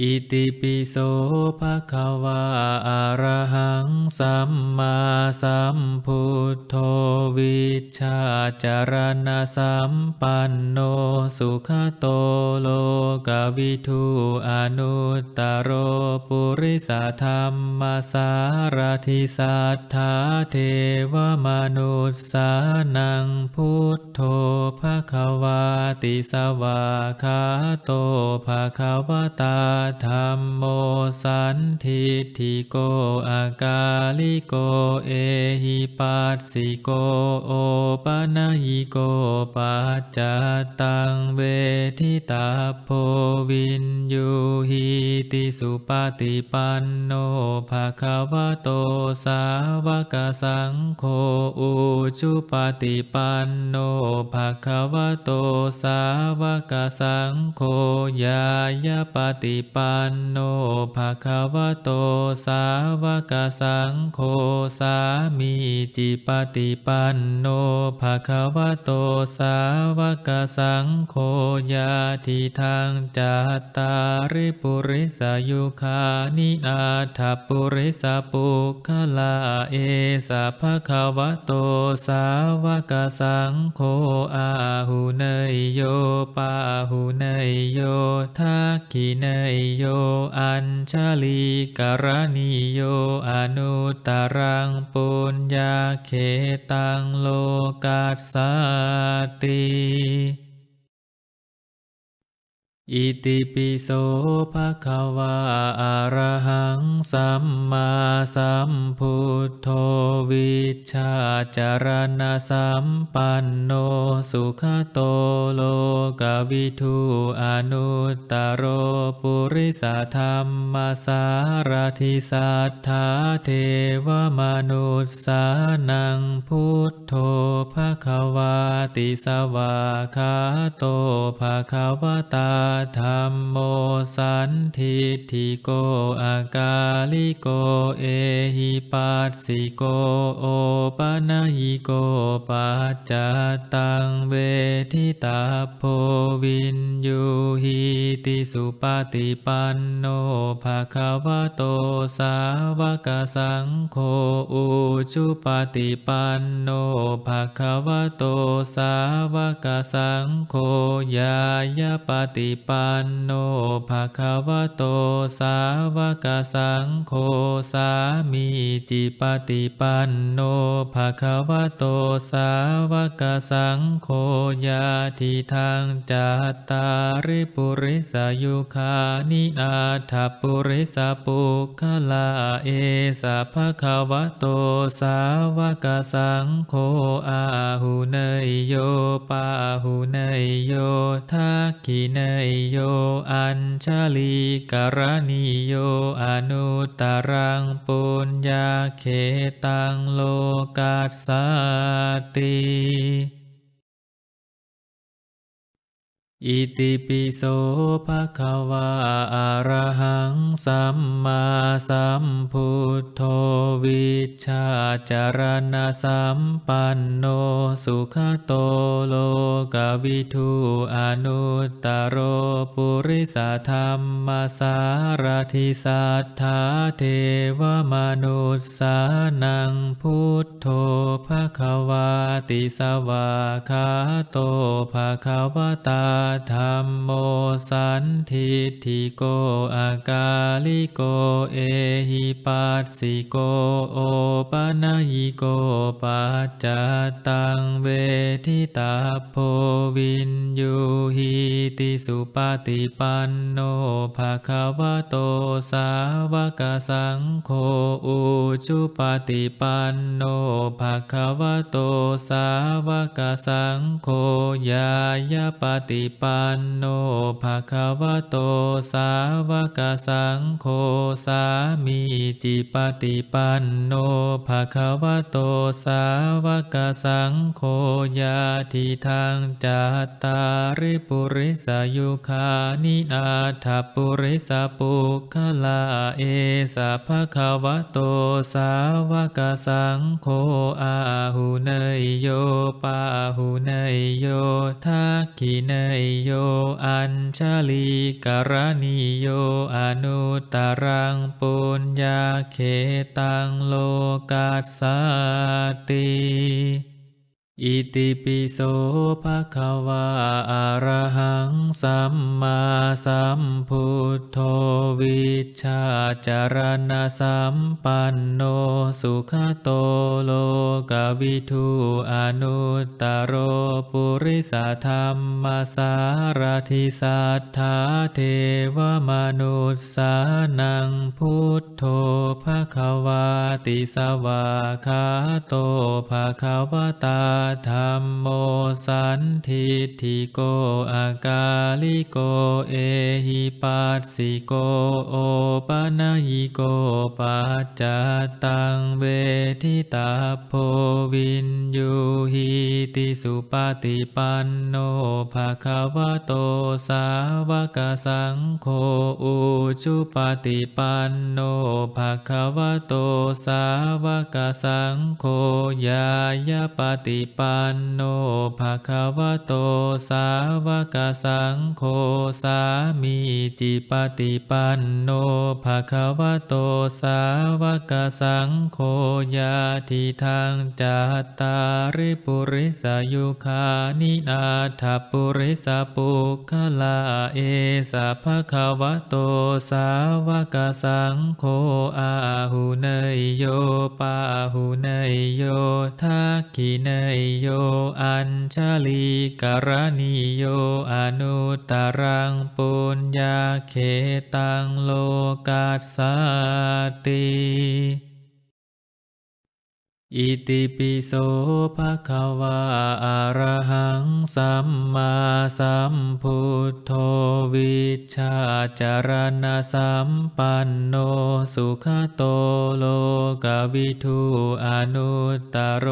อิติปิโสภะคะวาอะระหังสัมมาสัมพุทโธวิชาจารณะสัมปันโนสุขโตโลกวิทูอนุตตโรปุริสธรรมสารทิสัทธาเทวมนุสสานังพุทโธภะคะวาติสวาคาโตภะคะวตาธรรมโมสันทิฏฐิโกอากาลิโกเอหิปัสสิโกโอปะนะหิโกปัจจตังเวทิตาโพวินยูหิติสุปฏิปันโนภะคะวะโตสาวกสังโฆอุชุปฏิปันโนภะคะวะโตสาวกสังโฆยายาปฏิปปันโนภะคะวะโตสาวกสังโฆสามีจิปฏิปันโนภะคะวะโตสาวกสังโฆยาทิทางจัตตาริปุริสายุคานิอาทัปปุริสปุคลาเอสะภะคะวะโตสาวกสังโฆอาหุเนยโยปาหุเนยโยทักขิเนยโย อัญชลีกรณีโย อนุตตรังปุญญาเขตังโลกัสสติ อิติปิโสภะคะวาอะระหังสัมมาสัมพุทโธวิชาจารณะสัมปันโนสุขโตโลกวิทูอนุตตโรปุริสธรรมสารทิสัทธาเทวมนุสสานังพุทโธภะคะวาติสวาคาโตภะคะวตาธรรมโมสันทิฏฐิโกอากาลิโกเอหิปัสสิโกโอปะนะหิโกปัจจตังเวทิตาโพวินยูหิติสุปฏิปันโนภะคะวะโตสาวกสังโฆอุชุปฏิปันโนภะคะวะโตสาวกสังโฆยายาปฏิปปันโนภะคะวะโตสาวกสังโฆสามีจิปฏิปันโนภะคะวะโตสาวกสังโฆยาทิทางจัตตาริปุริสายุคานิอาทัปปุริสปุคลาเอสะภะคะวะโตสาวกสังโฆอาหุเนยโยปาหุเนยโยทักขิเนยโย อัญชลีกรณีโย อนุตตรังปุญญาเขตังโลกัสสติ อิติปิโสภะคะวาอะระหังสัมมาสัมพุทโธวิชาจารณะสัมปันโนสุขโตโลกวิทูอนุตตโรปุริสธรรมสารทิสัทธาเทวมนุสสานังพุทโธภะคะวาติสวาคาโตภะคะวตาธรรมโมสันทิฏฐิโกอากาลิโกเอหิปัสสิโกโอปะนะหิโกปัจจตังเวทิตาโพวินยูหิติสุปฏิปันโนภะคะวะโตสาวกสังโฆอุชุปฏิปันโนภะคะวะโตสาวกสังโฆยายาปฏิปันโนภะคะวะโตสาวกสังโฆสามีจิปฏิปันโนภะคะวะโตสาวกสังโฆยาทิทางจัตตาริปุริสายุคานิอาทปปุริสปุคลาเอสะภะคะวะโตสาวกสังโฆอาหุเนยโยปาหุเนยโยทักขิเนยโยอัญชลีกรณีโยอนุตตรังปุญญาเขตังโลกัสสติ อิติปิโสภะคะวาอะระหังสัมมาสัมพุทโธวิชาจารณะสัมปันโนสุขโตโลกวิทูอนุตตโรปุริสธรรมสารทิสัทธาเทวมนุสสานังพุทโธภะคะวาติสวาคาโตภะคะวตาธรรมโมสันทิฏฐิโกอากาลิโกเอหิปัสสิโกโอปะนะยิโกปัจจตังเวทิตาโพวินยูหิติสุปฏิปันโนภะคะวะโตสาวกสังโฆอุชุปฏิปันโนภะคะวะโตสาวกสังโฆยายาปฏิปปันโนภะคะวะโตสาวกสังโฆสามีจิปฏิปันโนภะคะวะโตสาวกสังโฆยาทิทางจัตตาริปุริสายุคานินาถปุริสปุคลาเอสะภะคะวะโตสาวกสังโฆอาหุเนยโยปาหุเนยโยทักขิเนยโยอัญชลีกรณีโยอนุตตรังปุญญาเขตังโลกัสสติ อิติปิโสภะคะวาอะระหังสัมมาสัมพุทโธวิชาจารณะสัมปันโนสุขโตโลกวิทูอนุตตโร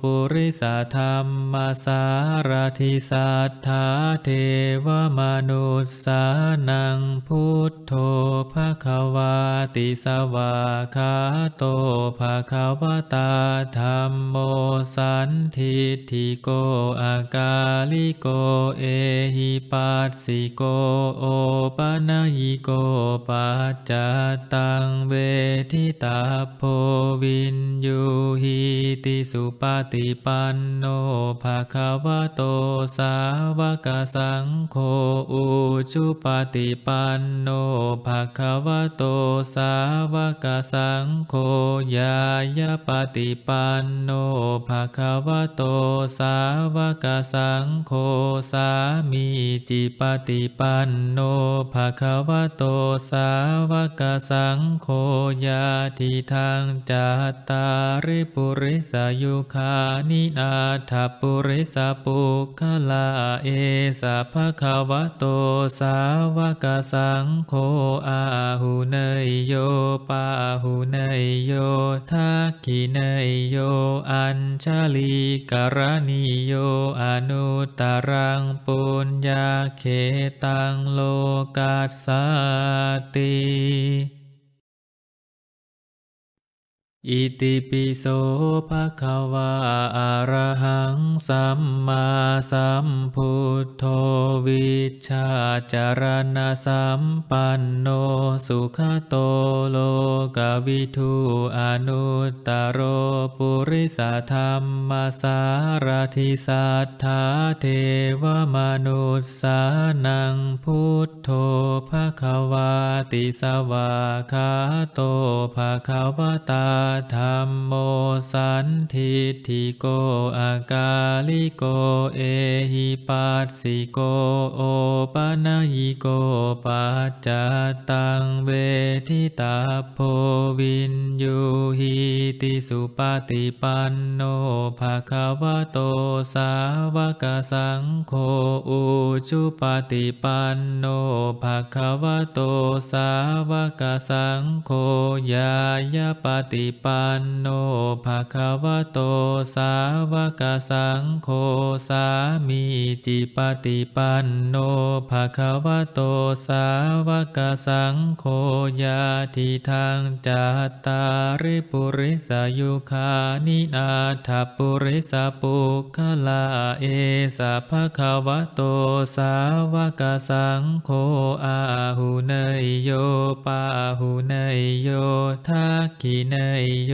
ปุริสธรรมสารทิสัทธาเทวมนุสสานังพุทโธภะคะวาติสวาคาโตภะคะวตาธรรมโมสันทิฏฐิโกอากาลิโกเอหิปัสสิโกโอปะนะยิโกปัจจตังเวทิตาโพวินยูหิติสุปฏิปันโนภะคะวะโตสาวกสังโฆอุชุปฏิปันโนภะคะวะโตสาวกสังโฆยายาปฏิปันโนภะคะวะโตสาวกสังโฆสามีจิปฏิปันโนภะคะวะโตสาวกสังโฆยาทิทางจัตตาริปุริสายุคานินาถปุริสปุคลาเอสะภะคะวะโตสาวกสังโฆอาหุเนยโยปาหุเนยโยทักขิเนยโย อัญชลีกรณีโย อนุตตรังปุญญาเขตังโลกัสสติ อิติปิโสภะคะวาอะระหังสัมมาสัมพุทโธวิชาจารณะสัมปันโนสุขโตโลกวิทูอนุตตโรปุริสธรรมสารทิสัทธาเทวมนุสสานังพุทโธภะคะวาติสวาคาโตภะคะวตาธรรมโมสันทิฏฐิโกอากาลิโกเอหิปัสสิโกโอปะนะยิโกปัจจตังเวทิตาโพวินยูหิติสุปฏิปันโนภะคะวะโตสาวกสังโฆอุชุปฏิปันโนภะคะวะโตสาวกสังโฆยายาปฏิปปันโนภะคะวะโตสาวกสังโฆสามีจิปฏิปันโนภะคะวะโตสาวกสังโฆญาทิทางจัตตาริปุริสายุคานินาถปุริสปุคลาเอสะภะคะวะโตสาวกสังโฆอาหุเนยโยปาหุเนยโยทักขิเนยโย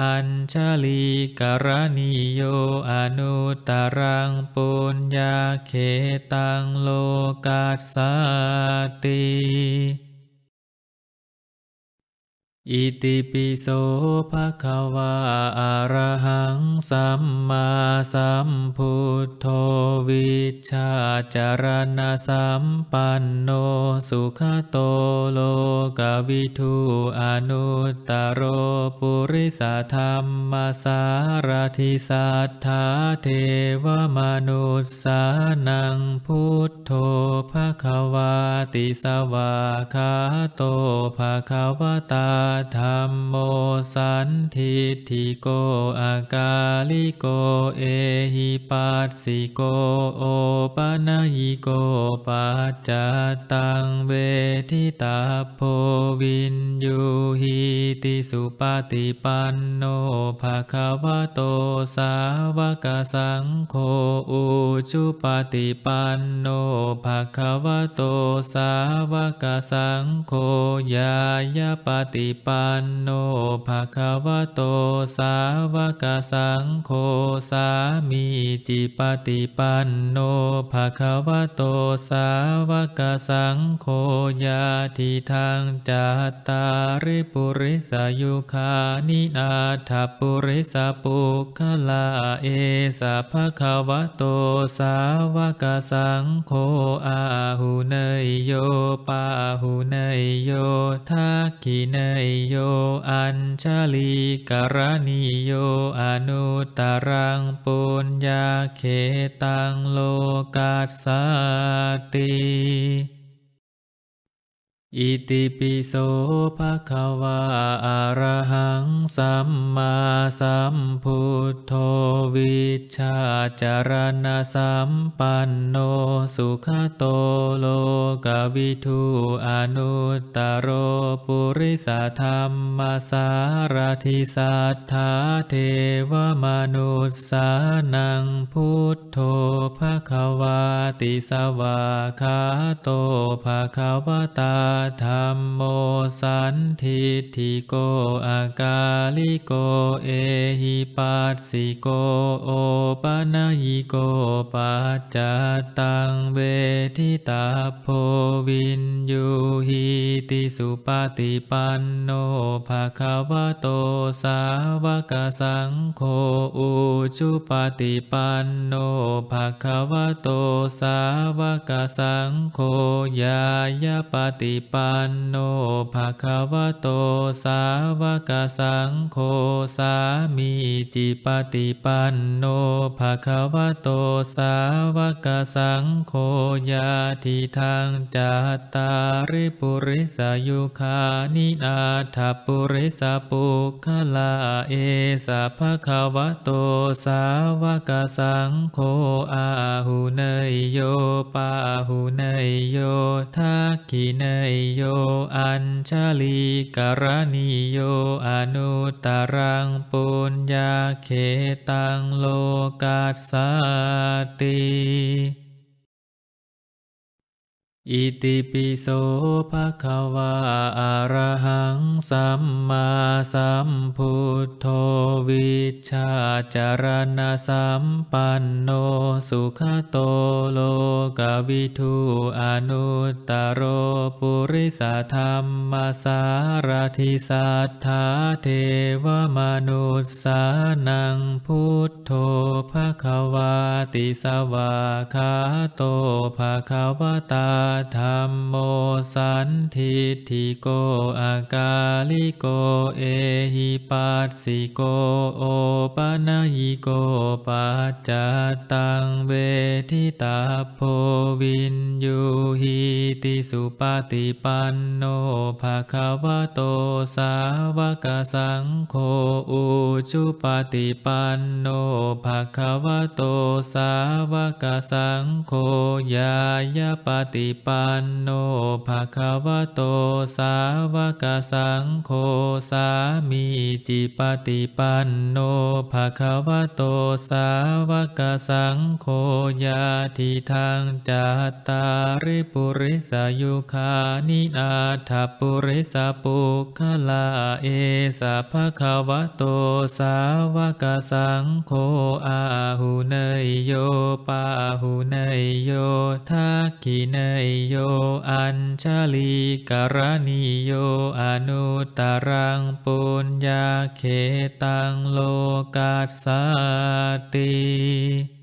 อัญชลีกรณีโยอนุตตรังปุญญาเขตังโลกัสสติ อิติปิโสภะคะวะอะระหังสัมมาสัมพุทโธวิชาจารณะสัมปันโนสุขโตโลกวิทูอนุตตโรปุริสธรรมสารทิสัทธาเทวมนุสสานังพุทโธภะคะวาติสวาคาโตภะคะวตาธรรมโมสันทิทิโกอากาลิโกเอหิปัสสิโกโอปะนายิโกปัจจตังเวทิตาโพวินยูหิติสุปฏิปันโน ภะคะวะโตสาวกสังโฆอุชุปฏิปันโนภะคะวะโตสาวกสังโฆยายาปฏิปันโนภะคะวะโตสาวกสังโฆสามีจิปฏิปันโนภะคะวะโตสาวกสังโฆญาทิทางจัตตาริปุริสายุคานินาถปุริสปุคลาเอสะภะคะวะโตสาวกสังโฆอาหุเนยโยปาหุเนยโยทักขิเนยโยอัญชลีกรณีโยอนุตตรังปุญญาเขตังโลกัสสติอิติปิโสภะคะวะอะระ สัมมาสัมพุทโธ วิชชาจารณะสัมปันโนสุขโตโลกวิทูอนุตตโรปุริสธรรมสารทิสัทธาเทวมนุสสานังพุทโธภะคะวาติสวาคาโตภะคะวตาธรรมโมสันทิฏฐิโกอากาลิโกเอหิปัสสิโกโอปะนะยิโกปัจจตังเวทิตาโพวินยูหิติสุปฏิปันโนภะคะวะโตสาวกสังโฆอุชุปฏิปันโนภะคะวะโตสาวกสังโฆญายาปฏิปันโนภะคะวะโตสาวกสังโฆสามีจิปฏิปันโนภะคะวะโตสาวกสังโฆญาทิทางจัตตาริปุริสายุคานินาถปุริสปุคลาเอสะภะคะวะโตสาวกสังโฆอาหุเนยโยปาหุเนยโยทักขิเนยโยอัญชลีกรณีโยอนุตตรังปุญญาเขตังโลกัสสติ อิติปิโสภะคะวะอะระหังสัมมาสัมพุทโธวิชาจารณะสัมปันโนสุขโตโลกวิทูอนุตตโรปุริสธรรมสารทิสัทธาเทวมนุสสานังพุทโธภะคะวาติสวาคาโตภะคะวตาธรรมโมสันทิฏฐิโกอากาลิโกเอหิปัสสิโกโอปะนะยิโกปัจจตังเวทิตาโพวินยูหิติสุปฏิปันโนภะคะวะโตสาวกสังโฆอุชุปฏิปันโนภะคะวะโตสาวกสังโฆยายาปฏิปปันโนภะคะวะโตสาวกสังโฆสามีจิปฏิปันโนภะคะวะโตสาวกสังโฆยาทิทางจัตตาริปุริสายุคานินาถปุริสปุคลาเอสะภะคะวะโตสาวกสังโฆอาหุเนยโยปาหุเนยโยทักขิเนยโย อัญชลีกรณีโย อนุตตรังปุญญาเขตังโลกัสสติ